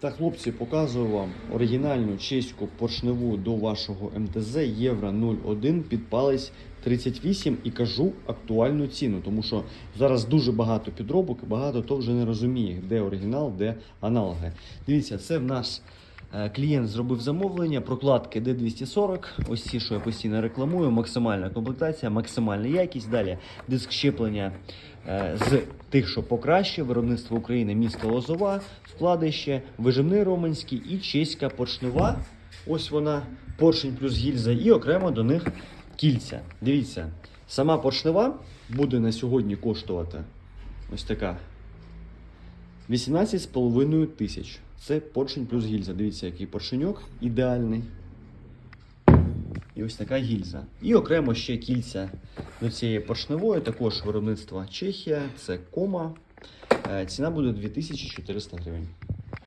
Та хлопці, показую вам оригінальну чеську поршневу до вашого МТЗ Євро 01 під палець 38 і кажу актуальну ціну, тому що зараз дуже багато підробок і багато хто вже не розуміє, де оригінал, де аналоги. Дивіться, це в нас клієнт зробив замовлення, прокладки D240, ось ці, що я постійно рекламую, максимальна комплектація, максимальна якість. Далі диск щеплення е, з тих, що покраще, виробництво України, місто Лозова, вкладище, вижимний романський і чеська поршнева. Ось вона, поршень плюс гільза, і окремо до них кільця. Дивіться, сама поршнева буде на сьогодні коштувати ось така 18,5 тисяч. Це поршень плюс гільза. Дивіться, який поршеньок ідеальний. І ось така гільза. І окремо ще кільця до цієї поршневої, також виробництва Чехія, це кома. Е, Ціна буде 2400 гривень.